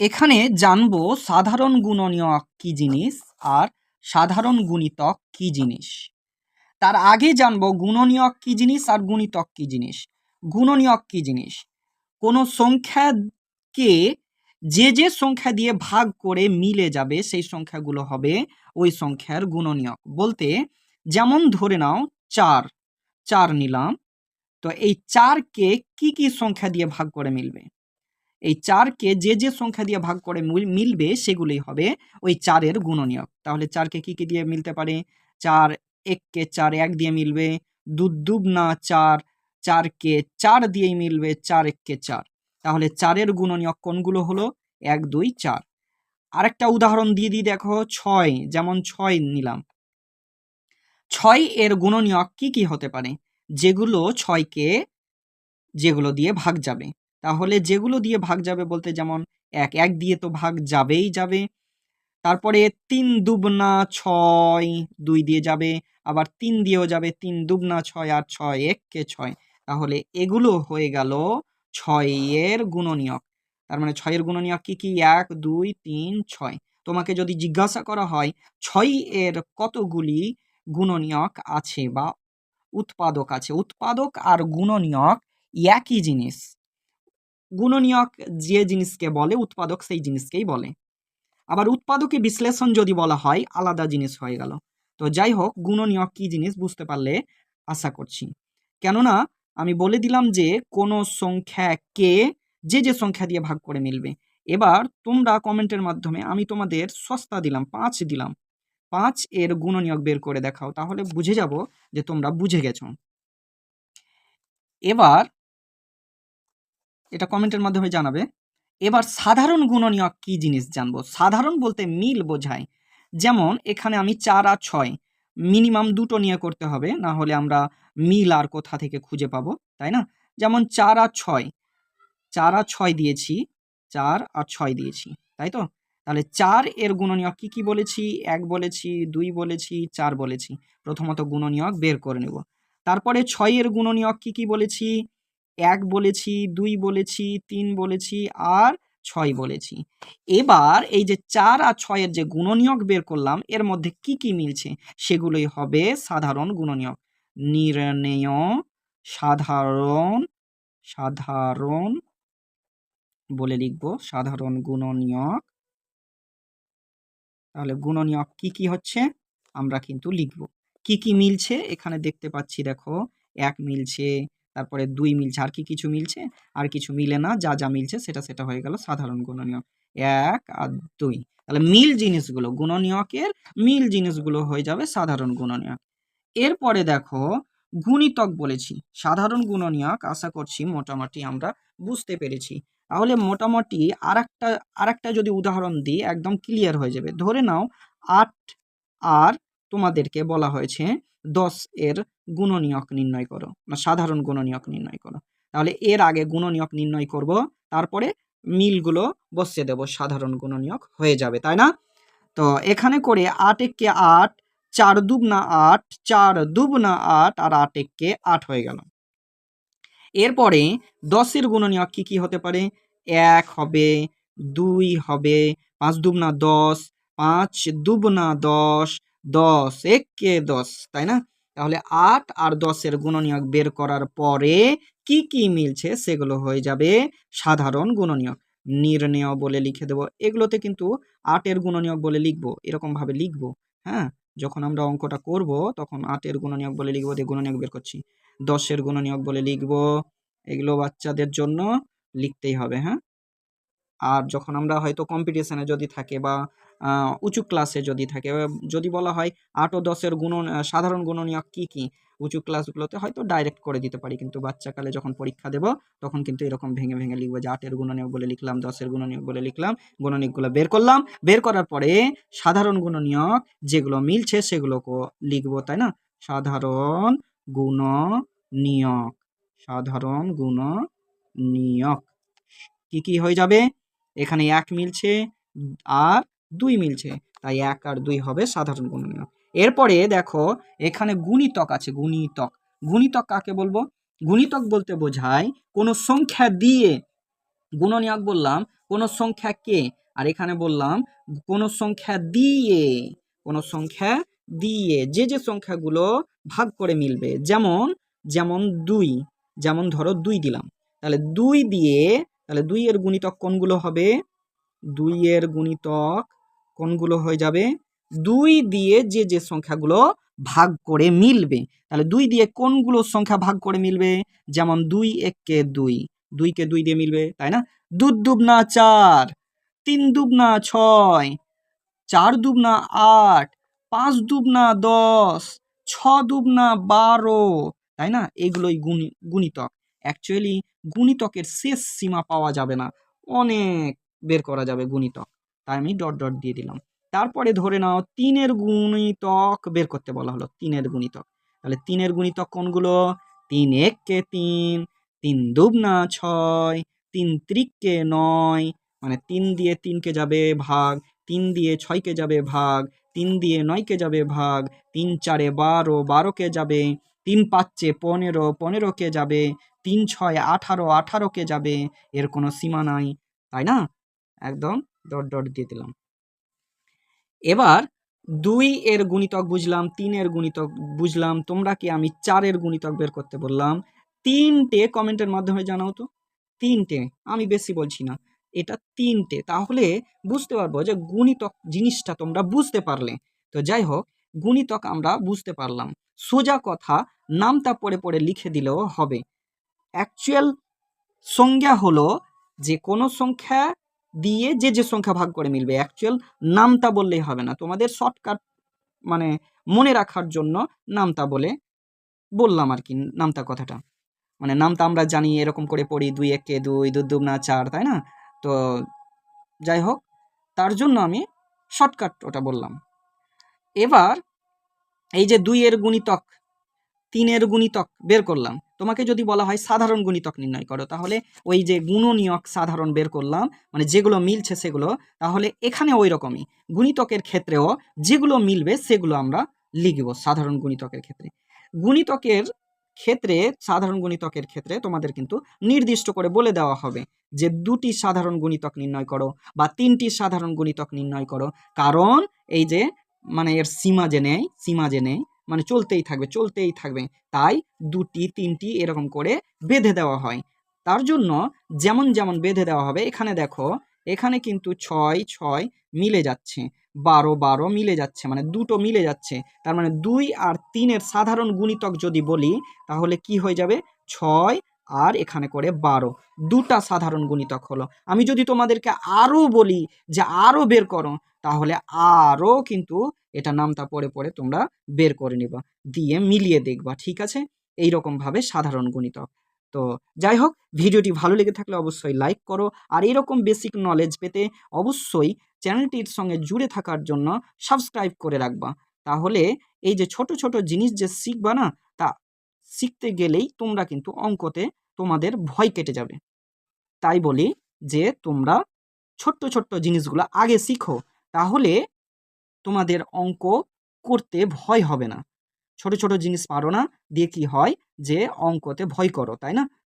এখানে জানব সাধারণ গুণনীয়ক কি জিনিস আর সাধারণ গুণিতক কি জিনিস। তার আগে জানব গুণনীয়ক কি জিনিস আর গুণিতক কি জিনিস। গুণনীয়ক কি জিনিস? কোনো সংখ্যাকে যে যে সংখ্যা দিয়ে ভাগ করে মিলে যাবে সেই সংখ্যাগুলো হবে ওই সংখ্যার গুণনীয়ক। বলতে যেমন ধরে নাও চার চার নিলাম, তো এই চারকে কি কি সংখ্যা দিয়ে ভাগ করে মিলবে? এই চারকে যে যে সংখ্যা দিয়ে ভাগ করে মিল- মিলবে সেগুলোই হবে ওই চারের গুণনীয়ক। তাহলে চারকে কি কি দিয়ে মিলতে পারে? চার এককে চার এক দিয়ে মিলবে দুবনা চার, চারকে চার দিয়েই মিলবে, চার এককে চার। তাহলে চারের গুণনীয়ক কোনগুলো হলো? এক, দুই, চার। আরেকটা উদাহরণ দিয়ে দিই দেখো, ছয়, যেমন ছয় নিলাম। ছয় এর গুণনীয়ক কি কি হতে পারে? যেগুলো ছয়কে, যেগুলো দিয়ে ভাগ যাবে। তাহলে যেগুলো দিয়ে ভাগ যাবে বলতে যেমন এক এক দিয়ে তো ভাগ যাবেই যাবে। তারপরে তিন দুবনা ছয় দুই দিয়ে যাবে, আবার তিন দিয়েও যাবে তিন দুবনা ছয় আর ছয় এককে ছয়। তাহলে এগুলো হয়ে গেল ছয়ের গুণনীয়ক। তার মানে ছয়ের গুণনীয়ক কি কি? এক, দুই, তিন, ছয়। তোমাকে যদি জিজ্ঞাসা করা হয় ছয় এর কতগুলি গুণনীয়ক আছে বা উৎপাদক আছে? উৎপাদক আর গুণনীয়ক একই জিনিস। গুণনীয়ক যে জিনিসকে বলে, উৎপাদক সেই জিনিসকেই বলে। আবার উৎপাদকে বিশ্লেষণ যদি বলা হয়, আলাদা জিনিস হয়ে গেল। তো যাই হোক, গুণনীয়ক কি জিনিস বুঝতে পারলে আশা করছি। কেননা, আমি বলে দিলাম যে, কোনো সংখ্যাকে যে যে সংখ্যা দিয়ে ভাগ করে মিলবে। এবার তোমরা কমেন্টের মাধ্যমে আমি তোমাদের সস্তা দিলাম, পাঁচ দিলাম। পাঁচ এর গুণনীয়ক বের করে দেখাও, তাহলে বুঝে যাব যে তোমরা বুঝে গেছো। এবার এটা কমেন্টের মাধ্যমে জানাবে। এবার সাধারণ গুণনীয়ক কি জিনিস জানব? সাধারণ বলতে মিল বোঝায়। যেমন, এখানে আমি চার আর ছয়। মিনিমাম দুটো নিয়ে করতে হবে, না হলে আমরা মিল আর কোথা থেকে খুঁজে পাবো, তাই না? যেমন চার আর ছয়। চার আর ছয় দিয়েছি, চার আর ছয় দিয়েছি, তাই তো? তাহলে চার এর গুণনীয়ক কি কি বলেছি? এক বলেছি, দুই বলেছি, চার বলেছি। প্রথমত গুণনীয়ক বের করে নেব। তারপরে ছয়ের গুণনীয়ক কি কি বলেছি? এক বলেছি, দুই বলেছি, তিন বলেছি আর ছয় বলেছি। এবার এই যে চার আর ছয়ের যে গুণনীয়ক বের করলাম, এর মধ্যে কি কি মিলছে? সেগুলোই হবে সাধারণ গুণনীয়ক। নির্ণেয়, সাধারণ সাধারণ বলে লিখব, সাধারণ গুণনীয়ক। তাহলে গুণনীয়ক কি কি হচ্ছে? আমরা কিন্তু লিখব। কি কি মিলছে? এখানে দেখতে পাচ্ছি, দেখো, এক মিলছে তারপরে দুই মিলছে। আর কি কিছু মিলছে? আর কিছু মিলে না। যা যা মিলছে সেটা সেটা হয়ে গেল সাধারণ গুণনীয়ক। এক আর দুই। তাহলে মিল জিনিসগুলো, গুণনীয়কের মিল জিনিসগুলো হয়ে যাবে সাধারণ গুণনীয়ক। এরপরে দেখো, গুণিতক বলেছি। সাধারণ গুণনীয়ক, আশা করছি মোটামুটি আমরা বুঝতে পেরেছি। তাহলে মোটামুটি আর একটা আর একটা যদি উদাহরণ দিই, একদম ক্লিয়ার হয়ে যাবে। ধরে নাও, আট আর তোমাদেরকে বলা হয়েছে দশ এর গুণনীয়ক নির্ণয় করো না সাধারণ গুণনীয়ক নির্ণয় করো। তাহলে এর আগে গুণনীয়ক নির্ণয় করব, তারপরে মিলগুলো বসিয়ে দেব, সাধারণ গুণনীয়ক হয়ে যাবে, তাই না? তো এখানে করে আট এককে আট, চার দুবনা আট, চার দুবনা আট, আর আট এককে আট হয়ে গেল। এরপরে দশের গুণনীয়ক কি কি হতে পারে? এক হবে, দুই হবে, পাঁচ দুবনা দশ, পাঁচ দুবনা দশ দশ এককে দশ, তাই না? তাহলে আট আর দশের গুণনীয়ক বের করার পরে কি কি মিলছে? সেগুলো হয়ে যাবে সাধারণ গুণনীয়ক। নির্ণয় বলে লিখে দেব। এগুলোতে কিন্তু আটের গুণনীয়ক বলে লিখব, এরকমভাবে লিখব হ্যাঁ? যখন আমরা অঙ্কটা করব, তখন আটের গুণনীয়ক বলে লিখব, দিয়ে গুণনীয়ক বের করছি। দশের গুণনীয়ক বলে লিখব, এগুলো বাচ্চাদের জন্য লিখতেই হবে হ্যাঁ? আর যখন আমরা হয়তো কম্পিটিশনে যদি থাকে বা উঁচু ক্লাসে যদি থাকে। যদি বলা হয় আট ও দশের গুণ সাধারণ গুণনীয়ক কি কি? উঁচু ক্লাসগুলোতে হয়তো ডাইরেক্ট করে দিতে পারি, কিন্তু বাচ্চাকালে যখন পরীক্ষা দেব, তখন কিন্তু এরকম ভেঙে ভেঙে লিখব যে আটের গুণনীয়ক বলে লিখলাম, দশের গুণনীয়ক বলে লিখলাম, গুণনীয়কগুলো বের করলাম। বের করার পরে সাধারণ গুণনীয়ক যেগুলো মিলছে সেগুলো লিখব, তাই না? সাধারণ গুণ নিয়ক সাধারণ গুণ নিয়ক কি কি হয়ে যাবে? এখানে এক মিলছে, আর দুই মিলছে, তাই এক আর দুই হবে সাধারণ গুণনীয়ক এরপরে দেখো, এখানে গুণিতক আছে, গুণিতক। গুণিতক কাকে বলব? গুণিতক বলতে বোঝায় কোনো সংখ্যা দিয়ে। গুণনীয়ক বললাম, কোন সংখ্যাকে আর এখানে বললাম, কোন সংখ্যা দিয়ে, কোন সংখ্যা দিয়ে। যে যে সংখ্যাগুলো ভাগ করে মিলবে, যেমন যেমন দুই, যেমন ধরো দুই দিলাম। তাহলে দুই দিয়ে, তাহলে দুই এর গুণিতক কোনগুলো হবে? দুই এর গুণিতক কোনগুলো হয়ে যাবে? দুই দিয়ে যে যে সংখ্যাগুলো ভাগ করে মিলবে। তাহলে দুই দিয়ে কোনগুলো সংখ্যা ভাগ করে মিলবে? যেমন দুই এককে দুই। দুইকে দুই দিয়ে মিলবে, তাই না? দু দুবনা চার, তিন দুবনা ছয়, চার দুবনা আট, পাঁচ দুবনা দশ, ছ দুবনা বারো, তাই না? এগুলোই গুণি, গুণিতক। অ্যাকচুয়ালি গুণিতকের শেষ সীমা পাওয়া যাবে না। অনেক বের করা যাবে গুণিতক। তাই আমি ডট ডট দিয়ে দিলাম। তারপরে ধরে নাও তিনের গুণিতক বের করতে বলা হলো, তিনের গুণিতক। তাহলে তিনের গুণিতক কোনগুলো? তিন এককে তিন তিন দুবনা ছয়, তিন ত্রিককে নয় মানে তিন দিয়ে তিনকে যাবে ভাগ, তিন দিয়ে ছয়কে যাবে ভাগ, তিন দিয়ে নয়কে যাবে ভাগ, তিন চারে বারো, বারোকে যাবে, তিন পাঁচে পনেরো, পনেরোকে যাবে, তিন ছয় আঠারো, আঠারোকে যাবে, এর কোনো সীমা নাই, তাই না? একদম ডট ডট দিয়ে দিলাম। এবার দুই এর গুণিতক বুঝলাম তিনের গুণিতক বুঝলাম, তোমরা কি আমি চারের গুণিতক বের করতে বললাম? তিনটে কমেন্টের মাধ্যমে জানাও তো। তিনটে, আমি বেশি বলছি না, এটা তিনটে। তাহলে বুঝতে পারব যে গুণিতক জিনিসটা তোমরা বুঝতে পারলে। তো যাই হোক, গুণিতক আমরা বুঝতে পারলাম। সোজা কথা, নামটা পড়ে পড়ে লিখে দিলেও হবে। অ্যাকচুয়াল সংজ্ঞা হলো যে কোনো সংখ্যা দিয়ে যে যে সংখ্যা ভাগ করে মিলবে অ্যাকচুয়াল নামটা বললেই হবে না। তোমাদের শর্টকাট মানে মনে রাখার জন্য নামটা বলে বললাম আর কি নামটা কথাটা। মানে নামটা আমরা জানি, এরকম করে পড়ি, দুই একে দুই দু দুবনা চার, তাই না? তো যাই হোক, তার জন্য আমি শর্টকাট ওটা বললাম। এবার এই যে দুইয়ের গুণিতক, তিনের গুণিতক বের করলাম। তোমাকে যদি বলা হয় সাধারণ গুণিতক নির্ণয় করো, তাহলে ওই যে গুণনীয়ক সাধারণ বের করলাম মানে যেগুলো মিলছে সেগুলো, তাহলে এখানে ওই রকমই। গুণিতকের ক্ষেত্রেও যেগুলো মিলবে সেগুলো আমরা লিখব সাধারণ গুণিতকের ক্ষেত্রে। গুণিতকের ক্ষেত্রে, সাধারণ গুণিতকের ক্ষেত্রে তোমাদের কিন্তু নির্দিষ্ট করে বলে দেওয়া হবে যে দুটি সাধারণ গুণিতক নির্ণয় করো বা তিনটি সাধারণ গুণিতক নির্ণয় করো। কারণ এই যে মানে এর সীমা যে নেই, সীমা যে নেই মানে চলতেই থাকবে চলতেই থাকবে। তাই দুটি, তিনটি এরকম করে বেঁধে দেওয়া হয়। তার জন্য যেমন যেমন বেঁধে দেওয়া হবে, এখানে দেখো, এখানে কিন্তু ছয় ছয় মিলে যাচ্ছে। বারো বারো মিলে যাচ্ছে মানে দুটো মিলে যাচ্ছে। তার মানে দুই আর তিনের সাধারণ গুণিতক যদি বলি, তাহলে কি হয়ে যাবে? ছয় আর এখানে করে বারো। দুটা সাধারণ গুণিতক হলো। আমি যদি তোমাদেরকে আরও বলি, যে আরও বের করো তাহলে আরও কিন্তু এটা নামটা পড়ে পড়ে তোমরা বের করে নিবা, দিয়ে মিলিয়ে দেখবা, ঠিক আছে? এই ভাবে সাধারণ গুণিতক। তো যাই হোক, ভিডিওটি ভালো লেগে থাকলে অবশ্যই লাইক করো, আর এরকম বেসিক নলেজ পেতে অবশ্যই চ্যানেলটির সঙ্গে জুড়ে থাকার জন্য সাবস্ক্রাইব করে রাখবা। তাহলে এই যে ছোট ছোট জিনিস যে শিখবা না, তা শিখতে গেলেই তোমরা কিন্তু অঙ্কতে তোমাদের ভয় কেটে যাবে। তাই বলি যে তোমরা ছোট্ট ছোট্ট জিনিসগুলো আগে শিখো তাহলে তোমাদের অঙ্ক করতে ভয় হবে না। ছোট ছোট জিনিস পারো না। দিয়ে কি হয়? যে অঙ্কতে ভয় করো, তাই না?